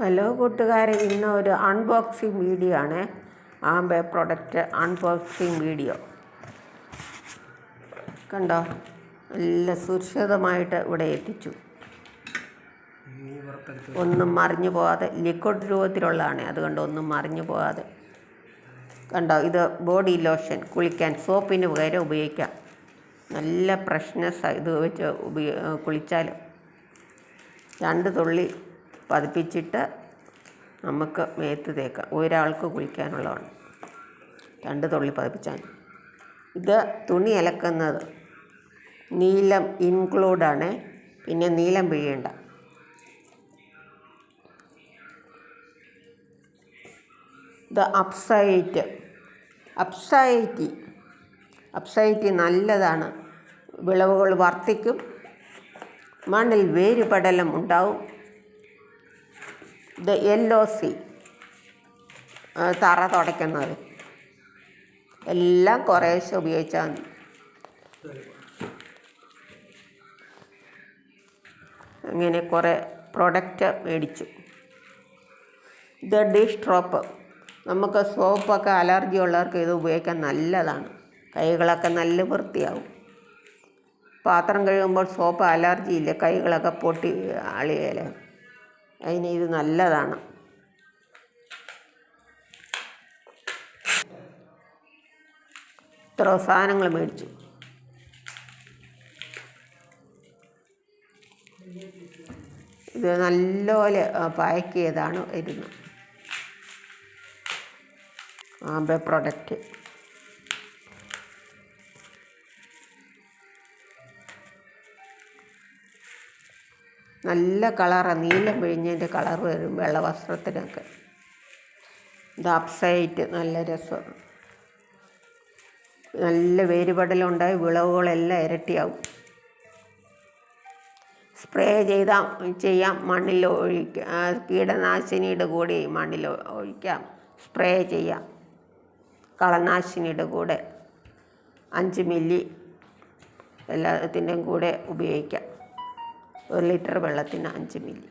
Hello കൂട്ടുകാരെ. ഇന്ന് ഒരു അൺബോക്സിങ് വീഡിയോ ആണ്. ആംബെ പ്രൊഡക്റ്റ് അൺബോക്സിങ് വീഡിയോ കണ്ടോ? നല്ല സുരക്ഷിതമായിട്ട് ഇവിടെ എത്തിച്ചു. ഒന്നും മറിഞ്ഞു പോകാതെ ലിക്വിഡ് രൂപത്തിലുള്ളതാണ്. അതുകൊണ്ട് ഒന്നും മറിഞ്ഞു പോകാതെ. കണ്ടോ? ഇത് ബോഡി ലോഷൻ കുളിക്കാൻ സോപ്പിന് പകരം ഉപയോഗിക്കാം. നല്ല ഫ്രഷ്നെസ് ഇത് വെച്ച് ഉപയോ കുളിച്ചാൽ രണ്ട് തുള്ളി പതിപ്പിച്ചിട്ട് നമുക്ക് മേത്ത് തേക്കാം. ഒരാൾക്ക് കുളിക്കാനുള്ളതാണ്. രണ്ട് തുള്ളി പതിപ്പിച്ചാൽ ഇത് തുണി അലക്കുന്നത് നീലം ഇൻക്ലൂഡാണ് പിന്നെ നീലം പിഴിയണ്ട. ഇത് അപ്സൈറ്റ് അപ്സൈറ്റി അപ്സൈറ്റി നല്ലതാണ്. വിളവുകൾ വർദ്ധിക്കും. മണ്ണിൽ വേരുപടലം ഉണ്ടാവും. ഇത് യെല്ലോ സി തറ തുടയ്ക്കുന്നത്. എല്ലാം കുറേശ്ശെ ഉപയോഗിച്ചാൽ മതി. അങ്ങനെ കുറേ പ്രൊഡക്റ്റ് മേടിച്ചു. ഇത് ഡിഷ് ഡ്രോപ്പ് നമുക്ക് സോപ്പൊക്കെ അലർജി ഉള്ളവർക്ക് ഇത് ഉപയോഗിക്കാൻ നല്ലതാണ്. കൈകളൊക്കെ നല്ല വൃത്തിയാവും. പാത്രം കഴുകുമ്പോൾ സോപ്പ് അലർജി ഇല്ല. കൈകളൊക്കെ പൊട്ടി അളിയല്ലേ? അതിന് ഇത് നല്ലതാണ്. ഇത്ര സാധനങ്ങൾ മേടിച്ചു. ഇത് നല്ലപോലെ പാക്ക് ചെയ്താണ് വരുന്നത്. ആംബെ പ്രൊഡക്റ്റ്. നല്ല കളറാണ് നീലം പിഴിഞ്ഞതിന്റെ കളർ വരും വെള്ള വസ്ത്രത്തിനൊക്കെ ഇത് അപ്സൈറ്റ് നല്ല രസം. നല്ല വേരുപടലുണ്ടായി വിളവുകളെല്ലാം ഇരട്ടിയാവും. സ്പ്രേ ചെയ്താൽ ചെയ്യാം മണ്ണിൽ ഒഴിക്കാം കീടനാശിനിയുടെ കൂടി മണ്ണിൽ ഒഴിക്കാം സ്പ്രേ ചെയ്യാം. കളനാശിനിയുടെ കൂടെ അഞ്ച് മില്ലി എല്ലാത്തിന്റെയും കൂടെ ഉപയോഗിക്കാം. ഒരു ലിറ്റർ വെള്ളത്തിന് അഞ്ച് മില്ലി.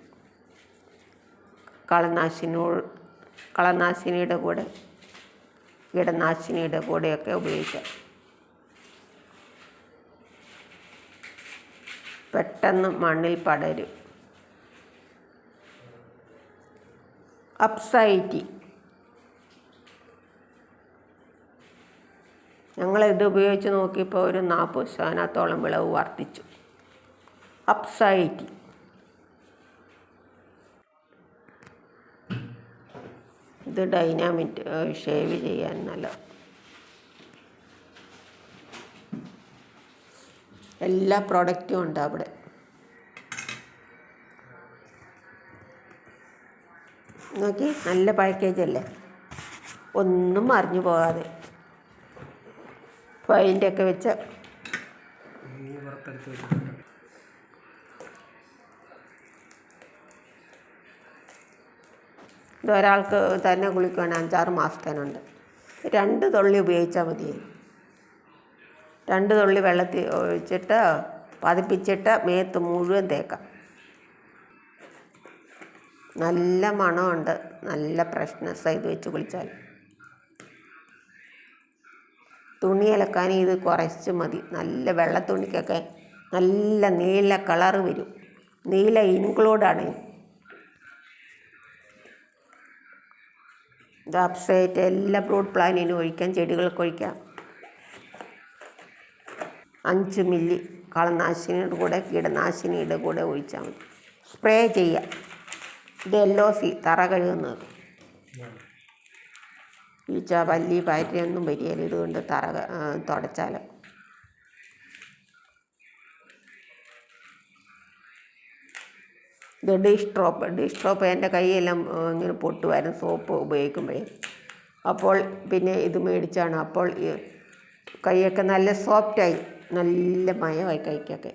കളനാശിനോ കളനാശിനിയുടെ കൂടെ കീടനാശിനിയുടെ കൂടെയൊക്കെ ഉപയോഗിക്കാം. പെട്ടെന്ന് മണ്ണിൽ പടരും. അപ്സൈറ്റി. ഞങ്ങളിത് ഉപയോഗിച്ച് നോക്കിയപ്പോൾ ഒരു നാൽപ്പത് ശതമാനത്തോളം വിളവ് വർദ്ധിച്ചു. അപ്സൈറ്റി. ഇത് ഡൈനാമിറ്റ് ഷേവ് ചെയ്യാൻ നല്ല. എല്ലാ പ്രോഡക്റ്റും ഉണ്ട് അവിടെ. നോക്കി നല്ല പാക്കേജ് അല്ലേ? ഒന്നും മറിഞ്ഞു പോകാതെ. ഫൈന്റെയൊക്കെ വെച്ച്. ഒരാൾക്ക് തന്നെ കുളിക്കുകയാണ് അഞ്ചാറ് മാസത്തേനുണ്ട്. രണ്ട് തുള്ളി ഉപയോഗിച്ചാൽ മതി. രണ്ട് തുള്ളി വെള്ളത്തിൽ ഒഴിച്ചിട്ട് പതിപ്പിച്ചിട്ട് മേത്ത് മുഴുവൻ തേക്കാം. നല്ല മണമുണ്ട്. നല്ല ഫ്രഷ്നെസ് ഇത് വെച്ച് കുളിച്ചാൽ. തുണി അലക്കാൻ ഇത് കുറച്ച് മതി. നല്ല വെള്ള തുണിക്കൊക്കെ നല്ല നീല കളറ് വരും. നീല ഇൻക്ലൂഡാണ്. ഇത് അപ്സൈറ്റ് എല്ലാ ഫ്രൂട്ട് പ്ലാന്റിനും ഒഴിക്കാം ചെടികൾക്ക് ഒഴിക്കാം. അഞ്ച് മില്ലി കളനാശിനിയുടെ കൂടെ കീടനാശിനിയുടെ കൂടെ ഒഴിച്ചാൽ മതി. സ്പ്രേ ചെയ്യുക ഇത് എല്ലോ സി തറ കഴുകുന്നത്. ഈച്ച പല്ലി പാറ്റയൊന്നും വരികയില്ല. ഇതുകൊണ്ട് തറ തുടച്ചാൽ ഇത് ഡിഷ് ഡ്രോപ്പ് ഡിഷ് ഡ്രോപ്പ് എന്റെ കൈയെല്ലാം ഇങ്ങനെ പൊട്ടുമായിരുന്നു സോപ്പ് ഉപയോഗിക്കുമ്പോഴേ. അപ്പോൾ പിന്നെ ഇത് മേടിച്ചാണ്. അപ്പോൾ കൈയൊക്കെ നല്ല സോഫ്റ്റായി നല്ല മയമായി കൈക്കൊക്കെ.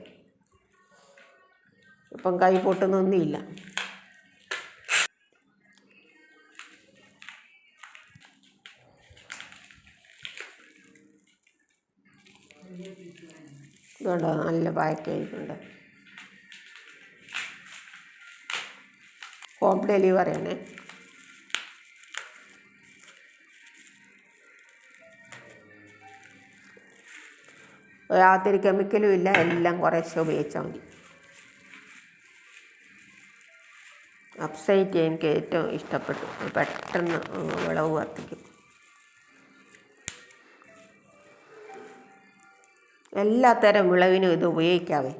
ഇപ്പം കൈ പൊട്ടുന്നൊന്നുമില്ല. ഇതുണ്ടോ? നല്ല പാക്കേജ് ഹോം ഡെലിവറിയാണ് യാതൊരു കെമിക്കലും ഇല്ല എല്ലാം കുറേശ്ശെ ഉപയോഗിച്ചാൽ മതി. അപ്സൈറ്റ് എനിക്ക് ഏറ്റവും ഇഷ്ടപ്പെട്ടു. പെട്ടെന്ന് വിളവ് വർദ്ധിക്കും. എല്ലാത്തരം വിളവിനും ഇത് ഉപയോഗിക്കാവേ.